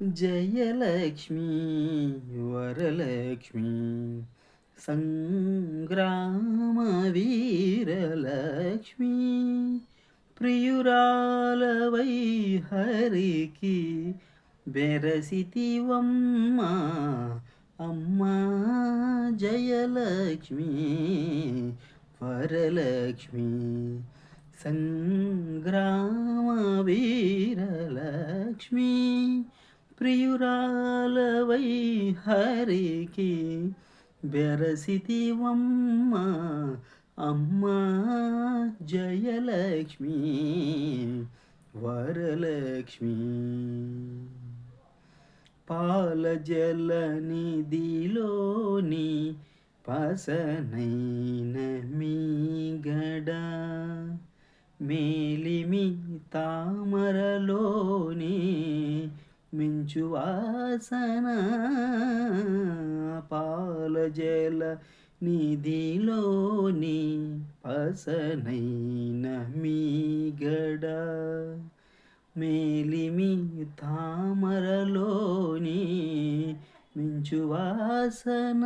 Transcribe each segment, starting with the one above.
జయలక్ష్మి వరలక్ష్మి సంగ్రామ వీరలక్ష్మి ప్రియురాలవై హరికి బెరసితివమ్మ అమ్మ జయలక్ష్మి వరలక్ష్మి సంగ్రామ వీరలక్ష్మి ప్రియురాలవై హరికి బెరసితివమ్మ అమ్మ జయలక్ష్మి వరలక్ష్మి. పాల జల నిధిలోని పసనైన మీ గడ మేలిమి తామరలోని మించు వాసన పాల జల నిధిలోని పసనైన మీ గడ. మేలిమి తామరలోని మించు వాసన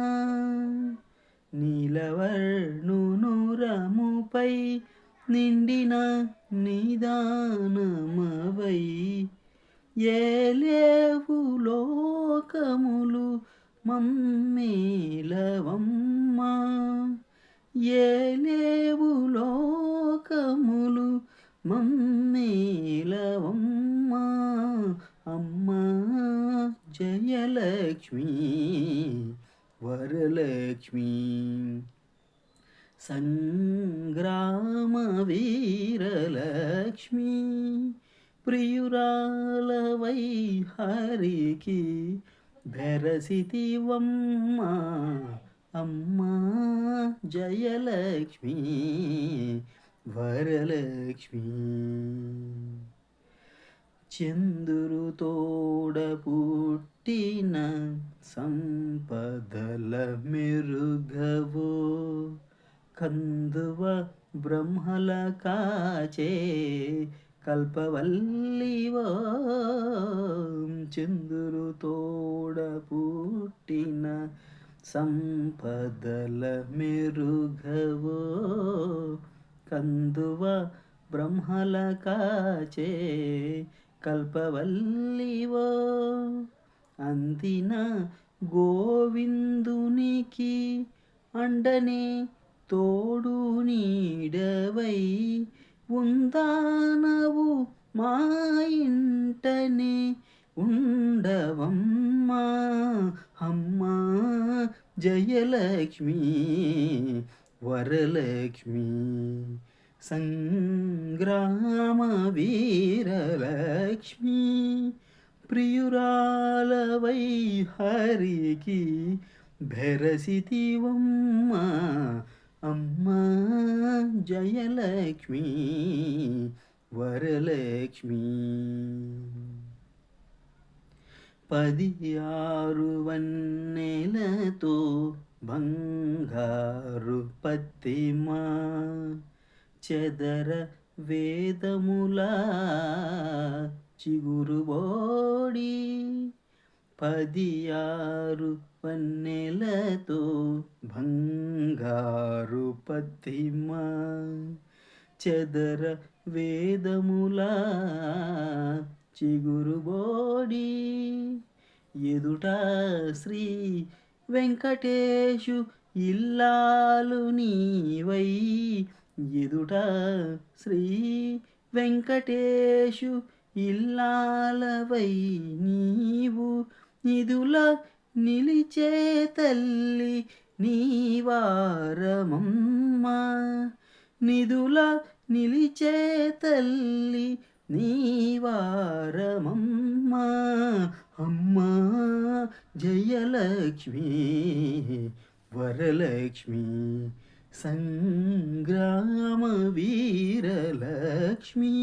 నీలవర్ణునురముపై నిండిన నిదానమవై ఏలేవు లోకములు మమ్మేలవమ్మా ఏలేవు లోకములు మమ్మేలవమ్మా అమ్మా జయలక్ష్మి వరలక్ష్మి. సంగ్రామ వీరలక్ష్మి ప్రియురాలవై హరికి బెరసితివమ్మ అమ్మా జయలక్ష్మి వరలక్ష్మి చందురు తోడ పుట్టిన సంపదల మెరుగవో కందువ బ్రహ్మల కాచే కల్పవల్లివో చందురు తోడ పుట్టిన సంపదల మెరుగవో. కందువ బ్రహ్మల కాచే కల్పవల్లివో. అందిన గోవిందునికి అండనే తోడు నీడవై ఉందానవు మా ఇంటనే ఉండవమ్మా అమ్మా జయలక్ష్మి వరలక్ష్మి. సంగ్రామ వీరలక్ష్మి ప్రియురాలవై హరికి భెరసితివమ్మ అమ్మా జయలక్ష్మి వరలక్ష్మి. పది ఆరు వన్నెలతో బంగారు పత్తిమా చెదర వేదములా చిగురుబోడి పది ఆరు పన్నెలతో బంగారు పతిమ చెదర వేదములా చిగురుబోడి ఎదుట శ్రీ వెంకటేశు ఇల్లాలు నీవై. ఎదుట శ్రీ వెంకటేశు ఇల్లాలవై నీవు. నిధుల నిలిచే తల్లి నీవారమమ్మా నిధుల నిలిచే తల్లి నీవారమమ్మా అమ్మా జయలక్ష్మి వరలక్ష్మి సంగ్రామ వీరలక్ష్మి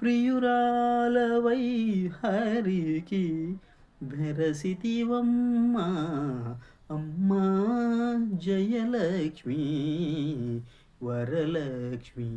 ప్రియురాలవై హరికి బెరసితివమ్మ అమ్మా జయలక్ష్మి వరలక్ష్మి